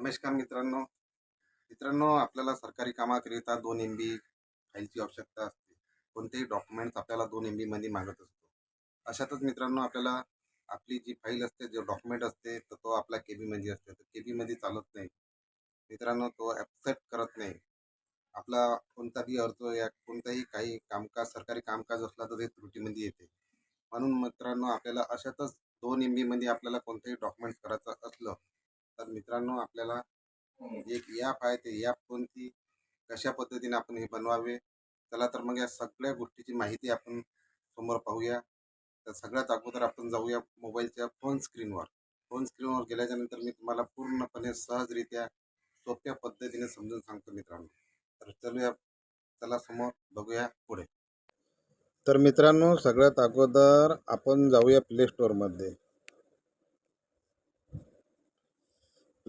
नमस्कार मित्रांनो. मित्रांनो आपल्याला सरकारी कामाकरिता दोन एम बी फाईलची आवश्यकता असते. कोणतेही डॉक्युमेंट्स आपल्याला दोन एम बीमध्ये मागत असतो. अशातच मित्रांनो आपल्याला आपली जी फाईल असते जो डॉक्युमेंट असते तर तो आपल्या के बीमध्ये असते. तर के बीमध्ये चालत नाही. मित्रांनो तो ॲक्सेप्ट करत नाही. आपला कोणताही अर्ज या कोणताही काही कामकाज सरकारी कामकाज असला तर ते त्रुटीमध्ये येते. म्हणून मित्रांनो आपल्याला अशातच दोन एम बीमध्ये आपल्याला कोणतंही डॉक्युमेंट्स करायचं असलं तर मित्रांनो आपल्याला म्हणजे एक ॲप आहे ते ॲप कोणती कशा पद्धतीने आपण हे बनवावे? चला तर मग या सगळ्या गोष्टीची माहिती आपण समोर पाहूया. तर सगळ्यात अगोदर आपण जाऊया मोबाईलच्या फोन स्क्रीनवर फोन स्क्रीनवर गेल्याच्यानंतर मी तुम्हाला पूर्णपणे सहजरित्या सोप्या पद्धतीने समजून सांगतो मित्रांनो. तर चलूया चला समोर बघूया पुढे. तर मित्रांनो सगळ्यात अगोदर आपण जाऊया प्ले स्टोअरमध्ये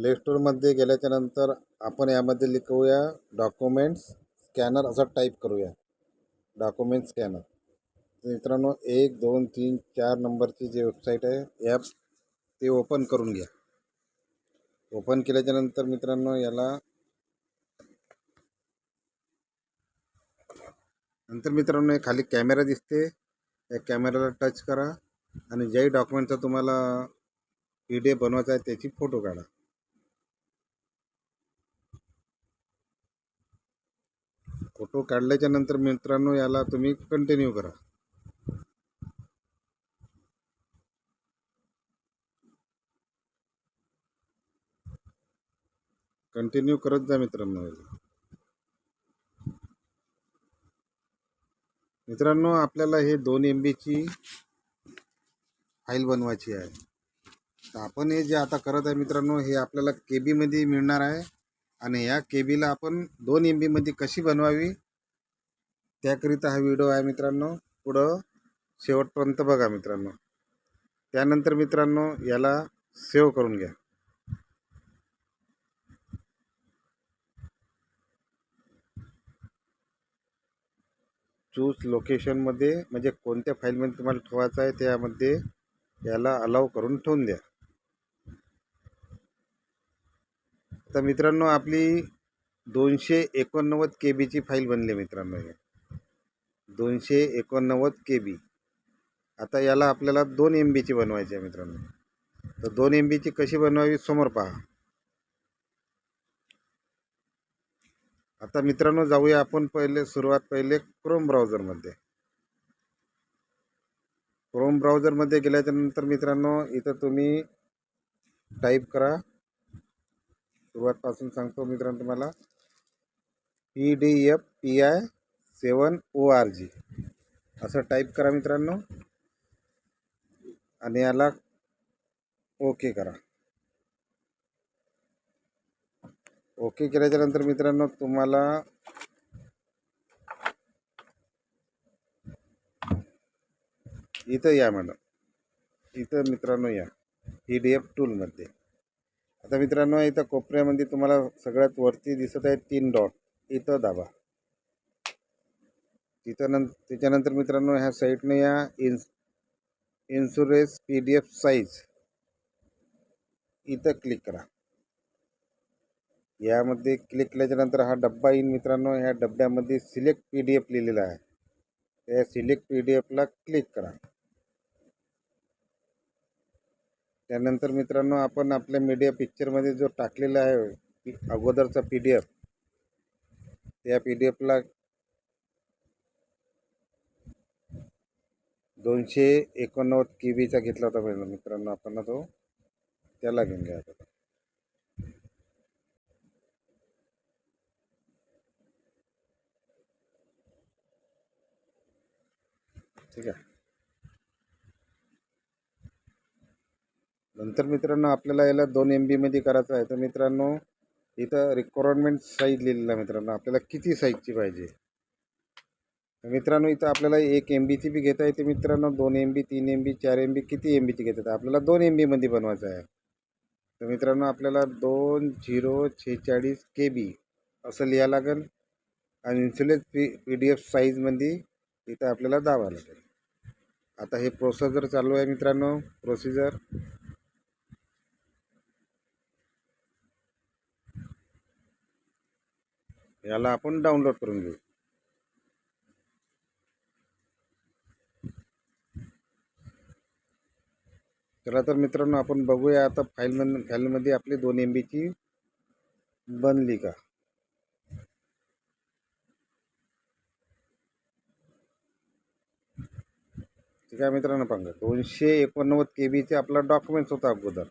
प्ले स्टोरमध्ये गेल्याच्यानंतर आपण यामध्ये लिखूया डॉक्युमेंट्स स्कॅनर असं टाईप करूया. डॉक्युमेंट स्कॅनर मित्रांनो एक दोन तीन चार नंबरची जी वेबसाईट आहे ॲप ते ओपन करून घ्या. ओपन केल्याच्यानंतर मित्रांनो याला नंतर मित्रांनो खाली कॅमेरा दिसते. या कॅमेऱ्याला टच करा. आणि ज्याही डॉक्युमेंटचा तुम्हाला पी डी एफ बनवायचा आहे त्याची फोटो काढा. फोटो काढल्याच्या नंतर मित्रांनो याला तुम्ही कंटिन्यू करा. कंटिन्यू करत जा मित्रांनो मित्रांनो आपल्याला हे दोन एम बीची फाईल बनवायची आहे. तर आपण हे जे आता करत आहे मित्रांनो हे आपल्याला के बीमध्ये मिळणार आहे. आणि या केबीला आपण दोन एम बीमध्ये कशी बनवावी त्याकरिता हा व्हिडिओ आहे मित्रांनो. पुढं शेवटपर्यंत बघा मित्रांनो. त्यानंतर मित्रांनो याला सेव्ह करून घ्या. चूज लोकेशनमध्ये म्हणजे कोणत्या फाईलमध्ये तुम्हाला ठेवायचं आहे त्यामध्ये याला अलाव करून ठेवून द्या. तर मित्रांनो आपली दोनशे एकोणनव्वद के बीची फाईल बनली मित्रांनो हे. दोनशे एकोणनव्वद के बी आता याला आपल्याला दोन एम बीची बनवायची आहे मित्रांनो. तर दोन एम बीची कशी बनवावी समोर पहा. आता मित्रांनो जाऊया आपण पहिले सुरुवात पहिले क्रोम ब्राउझरमध्ये क्रोम ब्राउझरमध्ये गेल्याच्यानंतर मित्रांनो इथं तुम्ही टाईप करा. सुरुवातपासून सांगतो मित्रांनो तुम्हाला. P D F P I seven O R G असं टाईप करा मित्रांनो. आणि याला ओके करा. ओके केल्याच्यानंतर मित्रांनो तुम्हाला इथं या मॅडम. इथं मित्रांनो या. ई डी एफ टूलमध्ये आता मित्रांनो इथं कोपऱ्यामध्ये तुम्हाला सगळ्यात वरती दिसत आहे तीन डॉट. इथं दाबा. तिथं नंतर त्याच्यानंतर मित्रांनो ह्या साईटने या इन्स insurance P D F size. इथं क्लिक करा. यामध्ये क्लिक केल्याच्यानंतर हा डब्बा येईन मित्रांनो. ह्या डब्यामध्ये सिलेक्ट पी डी एफ लिहिलेला आहे. त्या सिलेक्ट पी डी एफला क्लिक करा. त्यानंतर मित्रांनो आपण आपल्या मीडिया पिक्चरमध्ये जो टाकलेला आहे अगोदरचा पी डी एफ त्या पी डी एफला दोनशे एकोणनव्वद के बीचा घेतला होता पहिला मित्रांनो आपण तो त्याला घेऊन घ्या आता. ठीक आहे. नंतर मित्रांनो आपल्याला याला दोन एम बीमध्ये करायचं आहे. तर मित्रांनो इथं रिक्वायरमेंट साईज लिहिलेला आहे मित्रांनो. आपल्याला किती साईजची पाहिजे? तर मित्रांनो इथं आपल्याला एक एम बीची बी घेता येते मित्रांनो. दोन एम बी तीन एम बी चार एम बी किती एम बीची घेता येते? आपल्याला दोन एम बीमध्ये बनवायचं आहे. तर मित्रांनो आपल्याला दोन झिरो छेचाळीस के बी असं लिहा लागेल. आणि insulate P P D F साईजमध्ये इथं आपल्याला दावा लागेल. आता हे प्रोसेजर चालू आहे मित्रांनो. प्रोसिजर याला आपण डाउनलोड करून घेऊ. चला तर मित्रांनो आपण बघूया आता फाईलमध्ये फाईलमध्ये आपली दोन एम बीची बनली का? ठीक आहे मित्रांनो पांगा. दोनशे एकोणनव्वद के बीचे आपला डॉक्युमेंट्स होता अगोदर.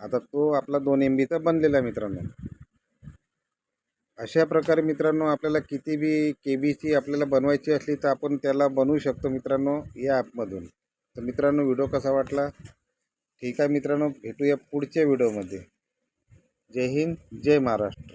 आता तो आपला दोन एम बीचा बनलेला आहे मित्रांनो. अशा प्रकारे मित्रांनो आपल्याला किती बी के बीची आपल्याला बनवायची असली तर आपण त्याला बनवू शकतो मित्रांनो या ॲपमधून तर मित्रांनो व्हिडिओ कसा वाटला? ठीक आहे मित्रांनो भेटूया पुढच्या व्हिडिओमध्ये जय हिंद जय महाराष्ट्र.